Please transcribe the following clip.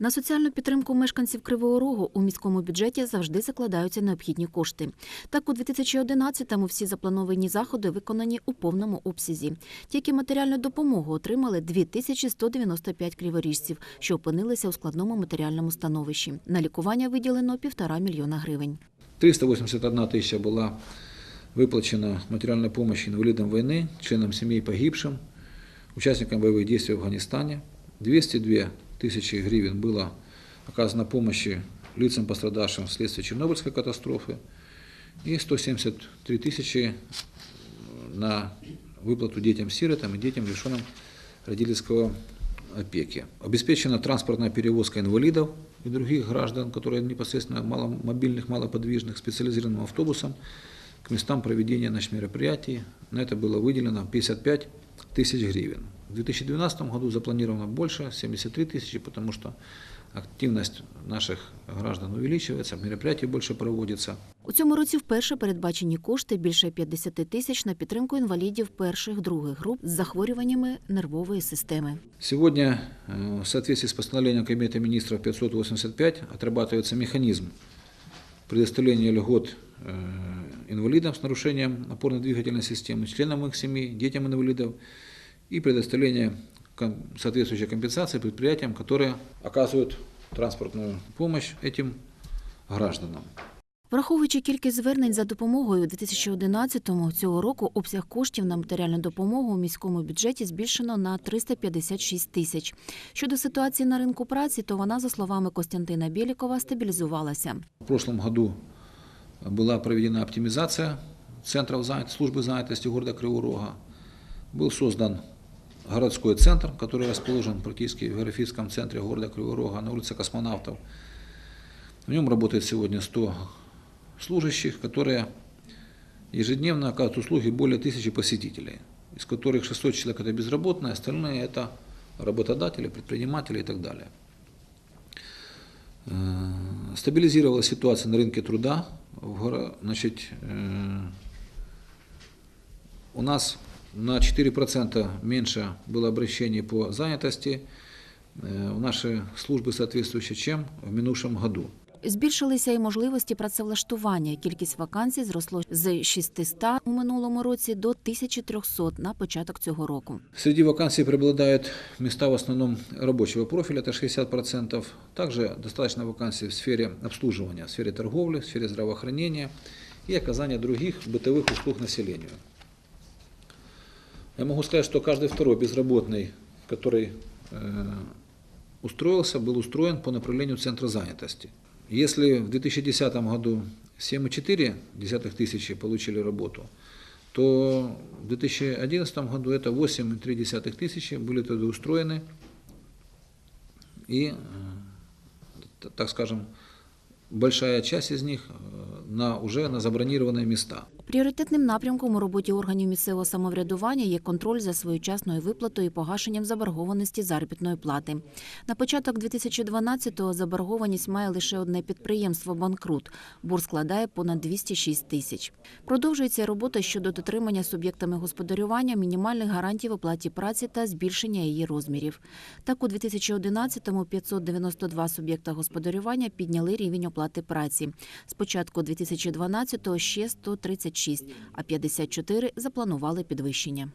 На соціальну підтримку мешканців Кривого Рогу у міському бюджеті завжди закладаються необхідні кошти. Так, у 2011-му всі заплановані заходи виконані у повному обсязі. Тільки матеріальну допомогу отримали 2195 криворіжців, що опинилися у складному матеріальному становищі. На лікування виділено півтора мільйона гривень. 381 тысяча была выплачена материальная помощь инвалидам войны, членам семей погибшим, участникам боевых действий в Афганистане. 202 тысячи гривен было оказано помощи лицам, пострадавшим вследствие Чернобыльской катастрофы. И 173 тысячи на выплату детям-сиротам и детям, лишенным родительского опеки. Обеспечена транспортная перевозка инвалидов и других граждан, которые непосредственно маломобильных, малоподвижных, специализированным автобусом к местам проведения значит, мероприятий. На это было выделено 55 тысяч гривен. В 2012 году запланировано больше, 73 тысячи, потому что активность наших граждан увеличивается, мероприятий больше проводится. У цьому році вперше передбачені кошти більше 50 тисяч на підтримку інвалідів перших других груп з захворюваннями нервової системи. Сегодня э, в соответствии с постановлением Кабинета министров 585 отрабатывается механизм предоставления льгот э, инвалидам с нарушением опорно-двигательной системы, членам их семей, детям инвалидов и предоставление ком- соответствующей компенсации предприятиям, которые оказывают транспортную помощь этим гражданам. Враховуючи кількість звернень за допомогою у 2011-му, цього року обсяг коштів на матеріальну допомогу у міському бюджеті збільшено на 356 тисяч. Щодо ситуації на ринку праці, то вона, за словами Костянтина Білікова, стабілізувалася. В прошлом году была проведена оптимизация центров занят- службы занятости города Кривого Рога. Был создан городской центр, который расположен практически в географическом центре города Кривого Рога на улице Космонавтов. В нем работает сегодня 100 служащих, которые ежедневно оказывают услуги более тысячи посетителей, из которых 600 человек это безработные, остальные это работодатели, предприниматели и так далее. Э, Стабилизировалась ситуация на рынке труда. Значит, э, у нас на 4% меньше было обращений по занятости э, в наши службы соответствующие, чем в минувшем году. Збільшилися і можливості працевлаштування. Кількість вакансій зросло з 600 у минулому році до 1300 на початок цього року. Среди вакансий преобладают места в основном рабочего профиля, это 60%. Также достаточно вакансий в сфере обслуживания, в сфере торговли, в сфере здравоохранения и оказания других бытовых услуг населению. Я могу сказать, что каждый второй безработный, который э, устроился, был устроен по направлению Центра занятости. Если в 2010 году 7,4 тысячи получили работу, то в 2011 году это 8,3 тысячи были трудоустроены и, э, т- так скажем, большая часть из них э, на, уже на забронированные места. Пріоритетним напрямком у роботі органів місцевого самоврядування є контроль за своєчасною виплатою і погашенням заборгованості заробітної плати. На початок 2012-го заборгованість має лише одне підприємство банкрут. Борг складає понад 206 тисяч. Продовжується робота щодо дотримання суб'єктами господарювання мінімальних гарантій оплаті праці та збільшення її розмірів. Так, у 2011-му 592 суб'єкта господарювання підняли рівень оплати праці. З початку 2012-го ще 136, а 54 запланували підвищення.